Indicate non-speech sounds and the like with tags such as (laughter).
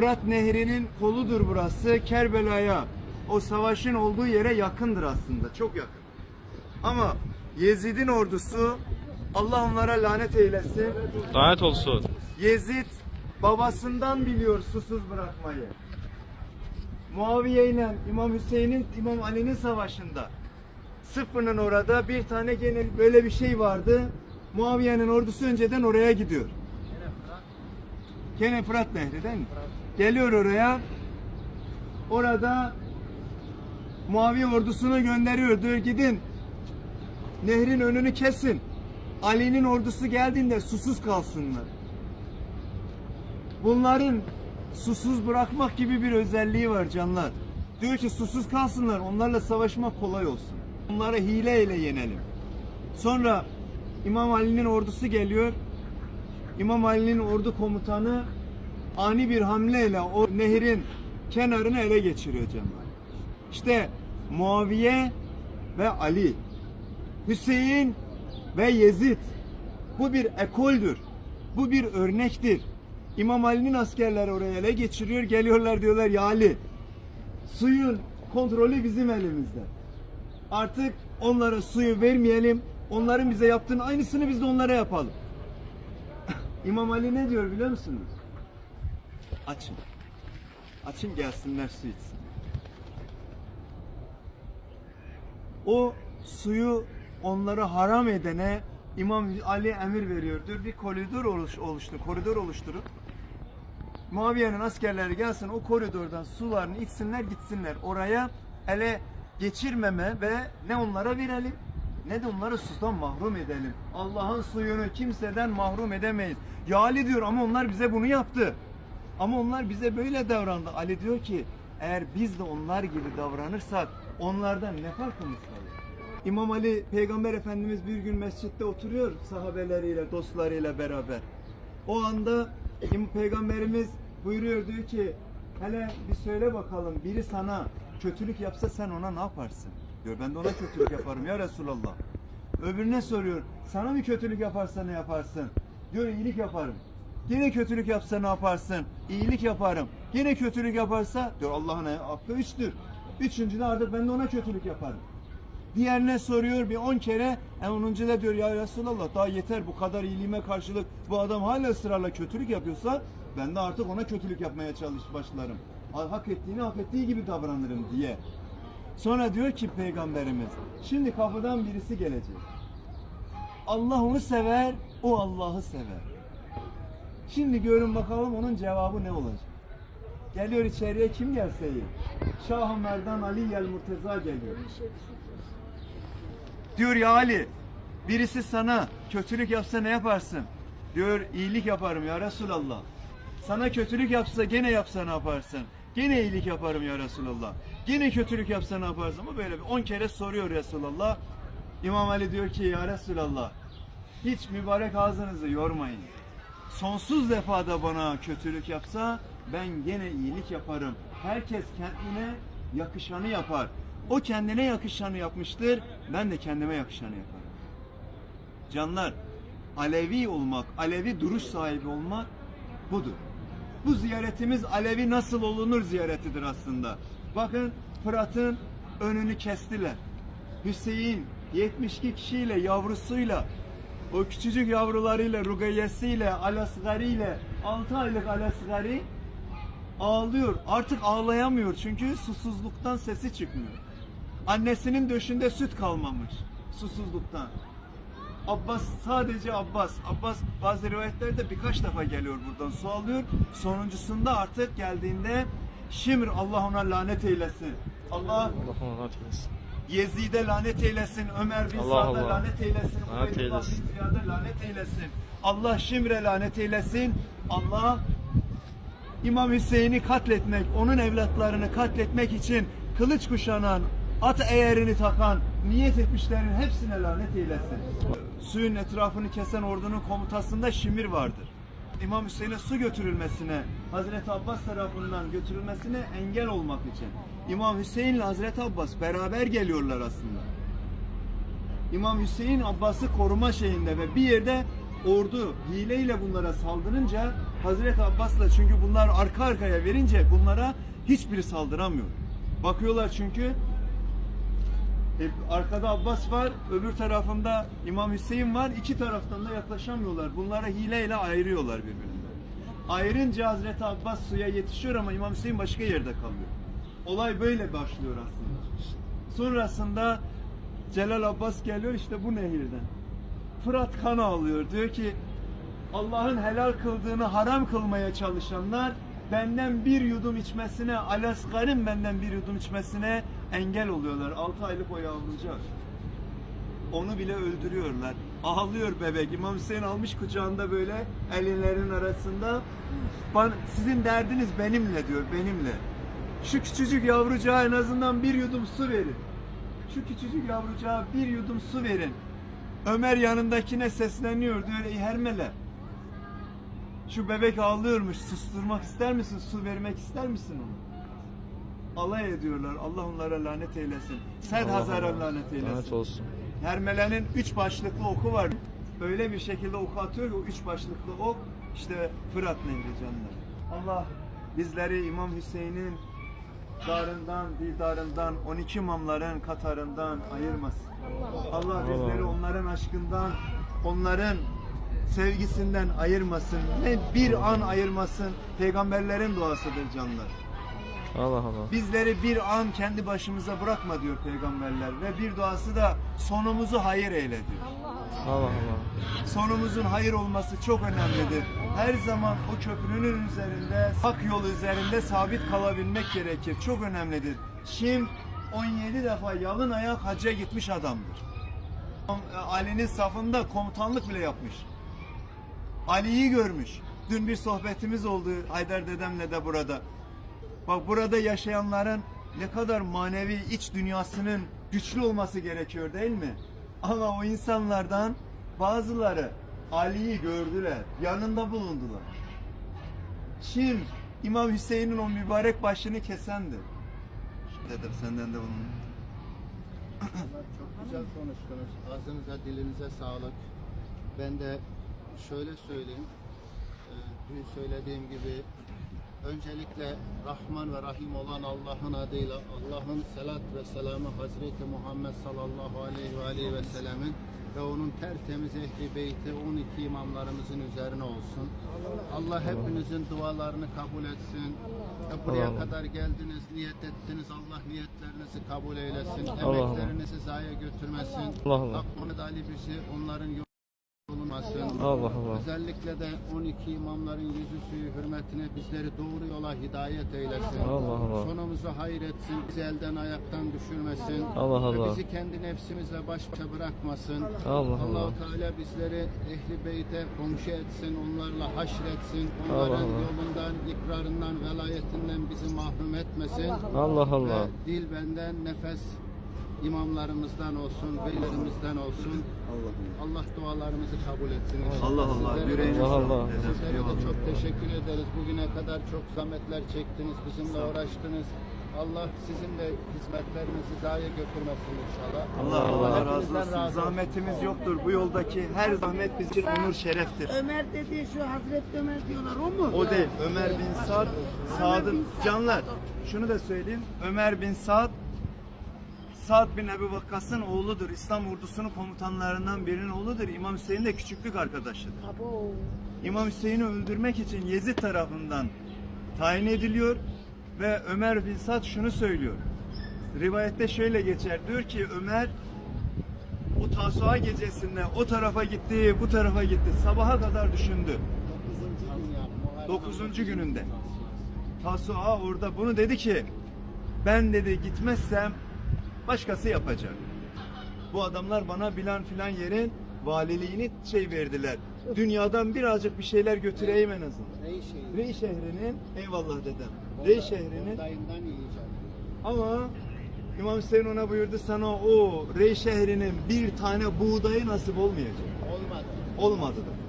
Fırat Nehri'nin koludur burası. Kerbela'ya, o savaşın olduğu yere yakındır aslında. Çok yakın. Ama Yezid'in ordusu Allah onlara lanet eylesin. Lanet olsun. Yezid babasından biliyor susuz bırakmayı. Muaviye ile İmam Hüseyin'in İmam Ali'nin savaşında Sıfır'ın orada bir tane gene böyle bir şey vardı. Muaviye'nin ordusu önceden oraya gidiyor. Gene Fırat Nehri değil mi? Geliyor oraya. Orada Muaviye ordusunu gönderiyor. Diyor gidin. Nehrin önünü kesin. Ali'nin ordusu geldiğinde susuz kalsınlar. Bunların susuz bırakmak gibi bir özelliği var canlar. Diyor ki susuz kalsınlar, onlarla savaşmak kolay olsun. Onları hileyle yenelim. Sonra İmam Ali'nin ordusu geliyor. İmam Ali'nin ordu komutanı ani bir hamleyle o nehrin kenarını ele geçiriyor canlar. İşte Muaviye ve Ali, Hüseyin ve Yezid. Bu bir ekoldür. Bu bir örnektir. İmam Ali'nin askerleri oraya ele geçiriyor. Geliyorlar diyorlar ya Ali suyun kontrolü bizim elimizde. Artık onlara suyu vermeyelim. Onların bize yaptığının aynısını biz de onlara yapalım. (laughs) İmam Ali ne diyor biliyor musunuz? Açın. Açın gelsinler su içsin. O suyu onlara haram edene İmam Ali emir veriyordur. Bir koridor oluş, oluştu, koridor oluşturup Muaviye'nin askerleri gelsin o koridordan sularını içsinler gitsinler. Oraya ele geçirmeme ve ne onlara verelim ne de onları sudan mahrum edelim. Allah'ın suyunu kimseden mahrum edemeyiz. Ya Ali diyor ama onlar bize bunu yaptı. Ama onlar bize böyle davrandı. Ali diyor ki eğer biz de onlar gibi davranırsak onlardan ne farkımız kalır? İmam Ali Peygamber Efendimiz bir gün mescitte oturuyor sahabeleriyle, dostlarıyla beraber. O anda İm- Peygamberimiz buyuruyor diyor ki hele bir söyle bakalım biri sana kötülük yapsa sen ona ne yaparsın? Diyor ben de ona kötülük yaparım ya Resulallah. Öbürüne soruyor sana bir kötülük yaparsa ne yaparsın? Diyor iyilik yaparım. Yine kötülük yapsa ne yaparsın? İyilik yaparım. Yine kötülük yaparsa diyor Allah'ın hakkı üçtür. Üçüncü de artık ben de ona kötülük yaparım. Diğerine soruyor bir on kere. En onuncu da diyor ya Resulallah daha yeter bu kadar iyiliğime karşılık bu adam hala ısrarla kötülük yapıyorsa ben de artık ona kötülük yapmaya çalış başlarım. Ha- Hak ettiğini hak ettiği gibi davranırım diye. Sonra diyor ki peygamberimiz şimdi kapıdan birisi gelecek. Allah onu sever, o Allah'ı sever. Şimdi görün bakalım onun cevabı ne olacak. Geliyor içeriye kim gelse iyi. Şah-ı Merdan Ali Yel Murteza geliyor. Diyor ya Ali birisi sana kötülük yapsa ne yaparsın? Diyor iyilik yaparım ya Resulallah. Sana kötülük yapsa gene yapsa ne yaparsın? Gene iyilik yaparım ya Resulallah. Gene kötülük yapsa ne yaparsın? Ama böyle bir on kere soruyor Resulallah. İmam Ali diyor ki ya Resulallah hiç mübarek ağzınızı yormayın. Sonsuz defada bana kötülük yapsa ben gene iyilik yaparım. Herkes kendine yakışanı yapar. O kendine yakışanı yapmıştır. Ben de kendime yakışanı yaparım. Canlar, Alevi olmak, Alevi duruş sahibi olmak budur. Bu ziyaretimiz Alevi nasıl olunur ziyaretidir aslında. Bakın Fırat'ın önünü kestiler. Hüseyin 72 kişiyle yavrusuyla o küçücük yavrularıyla, Rugayyesiyle, Alasgari'yle 6 aylık Alasgari ağlıyor. Artık ağlayamıyor çünkü susuzluktan sesi çıkmıyor. Annesinin döşünde süt kalmamış susuzluktan. Abbas sadece Abbas. Abbas bazı rivayetlerde birkaç defa geliyor buradan su alıyor. Sonuncusunda artık geldiğinde Şimr Allah ona lanet eylesin. Allah Allah ona lanet eylesin. Yezid'e lanet eylesin. Ömer bin Allah Sa'd'a Allah. lanet eylesin. Lanet Ubeydullah bin eylesin. Ziyad'a lanet eylesin. Allah Şimr'e lanet eylesin. Allah İmam Hüseyin'i katletmek, onun evlatlarını katletmek için kılıç kuşanan, at eğerini takan, niyet etmişlerin hepsine lanet eylesin. Suyun etrafını kesen ordunun komutasında Şimir vardır. İmam Hüseyin'e su götürülmesine, Hazreti Abbas tarafından götürülmesine engel olmak için. İmam Hüseyin ile Hazreti Abbas beraber geliyorlar aslında. İmam Hüseyin Abbas'ı koruma şeyinde ve bir yerde ordu hileyle bunlara saldırınca Hazreti Abbas'la çünkü bunlar arka arkaya verince bunlara hiçbiri saldıramıyor. Bakıyorlar çünkü e, arkada Abbas var, öbür tarafında İmam Hüseyin var. İki taraftan da yaklaşamıyorlar. Bunlara hileyle ayırıyorlar birbirinden. Ayırınca Hazreti Abbas suya yetişiyor ama İmam Hüseyin başka yerde kalıyor. Olay böyle başlıyor aslında. Sonrasında Celal Abbas geliyor işte bu nehirden. Fırat kan ağlıyor. Diyor ki Allah'ın helal kıldığını haram kılmaya çalışanlar benden bir yudum içmesine, Alaskar'ın benden bir yudum içmesine engel oluyorlar. 6 aylık o yavrucak. Onu bile öldürüyorlar. Ağlıyor bebek. İmam Hüseyin almış kucağında böyle ellerin arasında. "Ban- sizin derdiniz benimle diyor, benimle. Şu küçücük yavrucağa en azından bir yudum su verin. Şu küçücük yavrucağa bir yudum su verin. Ömer yanındakine sesleniyor diyor ey Hermele. Şu bebek ağlıyormuş. Susturmak ister misin? Su vermek ister misin onu? Alay ediyorlar. Allah onlara lanet eylesin. Sen Allah Hazar'a Allah. lanet eylesin. Lanet olsun. Hermele'nin üç başlıklı oku var. Öyle bir şekilde oku atıyor ki o üç başlıklı ok işte Fırat Nehri canlar. Allah bizleri İmam Hüseyin'in darından, dildarından, 12 imamların katarından ayırmasın. Allah bizleri onların aşkından, onların sevgisinden ayırmasın. Ne bir an ayırmasın. Peygamberlerin duasıdır canlar. Allah Allah. Bizleri bir an kendi başımıza bırakma diyor peygamberler ve bir duası da sonumuzu hayır eyle diyor. Allah Allah. Sonumuzun hayır olması çok önemlidir. Her zaman o köprünün üzerinde, hak yolu üzerinde sabit kalabilmek gerekir. Çok önemlidir. Kim 17 defa yalın ayak hacca gitmiş adamdır. Ali'nin safında komutanlık bile yapmış. Ali'yi görmüş. Dün bir sohbetimiz oldu Haydar dedemle de burada. Bak burada yaşayanların ne kadar manevi iç dünyasının güçlü olması gerekiyor değil mi? Ama o insanlardan bazıları Ali'yi gördüler, yanında bulundular. Kim İmam Hüseyin'in o mübarek başını kesendi. Dedim senden de bunu. Çok güzel konuştunuz. Ağzınıza, dilinize sağlık. Ben de şöyle söyleyeyim. Ee, Dün söylediğim gibi öncelikle Rahman ve Rahim olan Allah'ın adıyla Allah'ın selat ve selamı Hazreti Muhammed sallallahu aleyhi ve aleyhi ve sellemin ve onun tertemiz ehli beyti 12 imamlarımızın üzerine olsun. Allah hepinizin dualarını kabul etsin. Ve buraya kadar geldiniz, niyet ettiniz. Allah niyetlerinizi kabul eylesin. Emeklerinizi zayi götürmesin. Allah Allah. Da Ali bizi onların yolunmasın. Allah Allah. Özellikle de 12 imamların yüzü suyu hürmetine bizleri doğru yola hidayet eylesin. Allah Allah. Sonumuzu hayır etsin, bizi elden ayaktan düşürmesin. Allah Ve Allah. bizi kendi nefsimizle baş başa bırakmasın. Allah Allah. Allahu Teala bizleri ehli beyte komşu etsin, onlarla haşretsin. Allah Onların Allah. yolundan, ikrarından, velayetinden bizi mahrum etmesin. Allah Allah. Ve dil benden, nefes imamlarımızdan olsun, beylerimizden olsun. Allah dualarımızı kabul etsin. Allah Allah, Sizlere- yüreğine Allah Allah. Sizlere de çok teşekkür ederiz. Bugüne kadar çok zahmetler çektiniz, bizimle uğraştınız. Allah sizin de hizmetlerinizi zayi götürmesin inşallah. Allah Allah razı Hepinizden olsun. razı olsun. Zahmetimiz yoktur. Bu yoldaki her zahmet bizim için onur şereftir. Ömer dediği şu Hazreti Ömer diyorlar o mu? O değil. Ömer bin Sa'd, Sa'd'ın canlar. Şunu da söyleyeyim. Ömer bin Sa'd Sa'd bin Ebu Vakkas'ın oğludur. İslam ordusunun komutanlarından birinin oğludur. İmam Hüseyin de küçüklük arkadaşıdır. Abo. İmam Hüseyin'i öldürmek için Yezid tarafından tayin ediliyor ve Ömer bin Sad şunu söylüyor. Rivayette şöyle geçer. Diyor ki Ömer o Tasu'a gecesinde o tarafa gitti, bu tarafa gitti. Sabaha kadar düşündü. Dokuzuncu gününde. Tasu'a orada bunu dedi ki ben dedi gitmezsem başkası yapacak. Bu adamlar bana bilan filan yerin valiliğini şey verdiler. Dünyadan birazcık bir şeyler götüreyim en azından. Rey şeyi. Rey şehrinin eyvallah dedem. Rey şehrinin Dayından yiyeceğim. ama İmam Hüseyin ona buyurdu sana o Rey şehrinin bir tane buğdayı nasip olmayacak. Olmadı. Olmadı da.